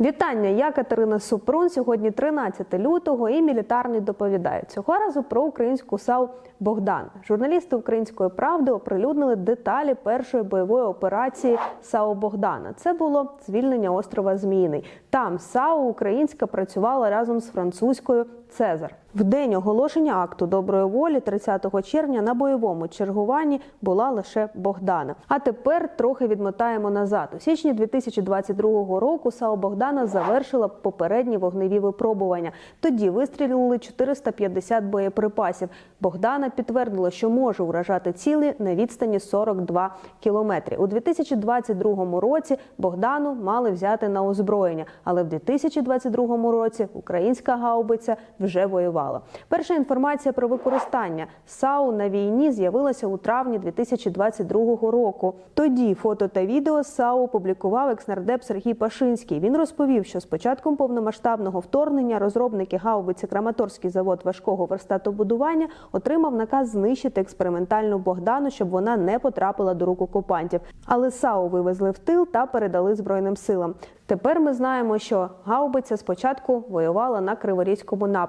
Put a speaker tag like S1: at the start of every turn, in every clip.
S1: Вітання, я Катерина Супрун. Сьогодні 13 лютого і мілітарний доповідає цього разу про українську САУ Богдан. Журналісти української правди оприлюднили деталі першої бойової операції САУ Богдана. Це було звільнення острова Зміїний. Там САУ українська працювала разом з французькою Цезар. В день оголошення акту доброї волі, 30 червня, на бойовому чергуванні була лише Богдана. А тепер трохи відмотаємо назад. У січні 2022 року САУ Богдана завершила попередні вогневі випробування. Тоді вистрілили 450 боєприпасів. Богдана підтвердила, що може уражати цілі на відстані 42 кілометри. У 2022 році Богдану мали взяти на озброєння, але в 2022 році українська гаубиця вже воювала. Перша інформація про використання САУ на війні з'явилася у травні 2022 року. Тоді фото та відео САУ опублікував екснардеп Сергій Пашинський. Він розповів, що з початком повномасштабного вторгнення розробники гаубиці Краматорський завод важкого верстатобудування отримав наказ знищити експериментальну Богдану, щоб вона не потрапила до рук окупантів. Але САУ вивезли в тил та передали збройним силам. Тепер ми знаємо, що гаубиця спочатку воювала на Криворізькому напрямку.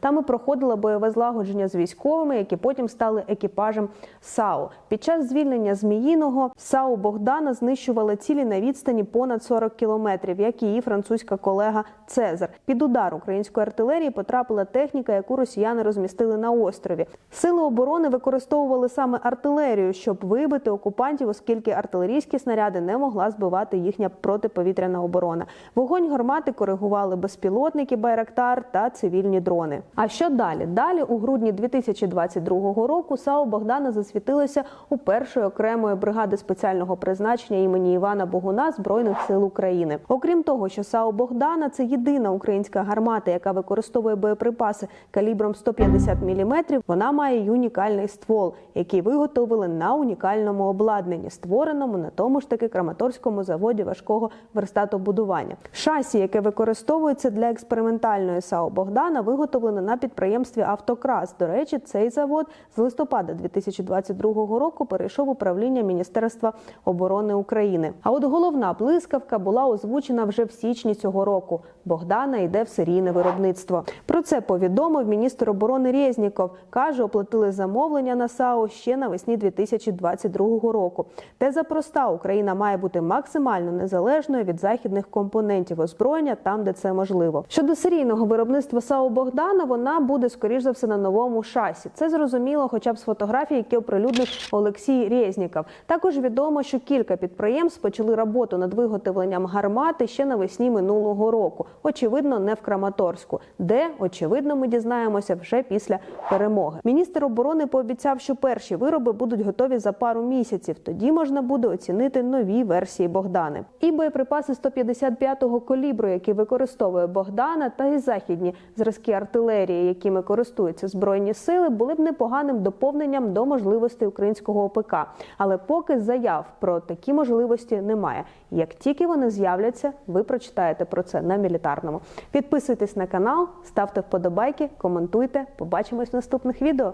S1: Там і проходила бойове злагодження з військовими, які потім стали екіпажем САУ. Під час звільнення Зміїного САУ Богдана знищувала цілі на відстані понад 40 кілометрів, як її французька колега Цезар. Під удар української артилерії потрапила техніка, яку росіяни розмістили на острові. Сили оборони використовували саме артилерію, щоб вибити окупантів, оскільки артилерійські снаряди не могла збивати їхня протиповітряна оборона. Вогонь гармати коригували безпілотники Байрактар та цивільні дрони. А що далі? Далі, у грудні 2022 року, САУ Богдана засвітилося у першої окремої бригади спеціального призначення імені Івана Богуна Збройних сил України. Окрім того, що САУ Богдана це єдина українська гармата, яка використовує боєприпаси калібром 150 мм, Вона має унікальний ствол, який виготовили на унікальному обладнанні, створеному на тому ж таки Краматорському заводі важкого верстатобудування. Шасі, яке використовується для експериментальної САУ Богдана, виготовлено на підприємстві Автокрас. До речі, цей завод з листопада 2022 року перейшов управління Міністерства оборони України. А от головна блискавка була озвучена вже в січні цього року. Богдана йде в серійне виробництво. Про це повідомив міністр оборони Резніков. Каже, оплатили замовлення на САУ ще навесні 2022 року. Теза проста: Україна має бути максимально незалежною від західних компонентів озброєння там, де це можливо. Щодо серійного виробництва САУ Богдана, вона буде скоріш за все на новому шасі. Це зрозуміло, хоча б з фотографій, які оприлюднив Олексій Резніков. Також відомо, що кілька підприємств почали роботу над виготовленням гармати ще навесні минулого року. Очевидно, не в Краматорську, де очевидно ми дізнаємося вже після перемоги. Міністр оборони пообіцяв, що перші вироби будуть готові за пару місяців. Тоді можна буде оцінити нові версії Богдани. І боєприпаси 155-го калібру, які використовує Богдана, та й західні зразки артилерії, якими користуються збройні сили, були б непоганим доповненням до можливостей українського ОПК. Але поки заяв про такі можливості немає. Як тільки вони з'являться, ви прочитаєте про це на мілітарному. Підписуйтесь на канал, ставте вподобайки, коментуйте. Побачимось в наступних відео.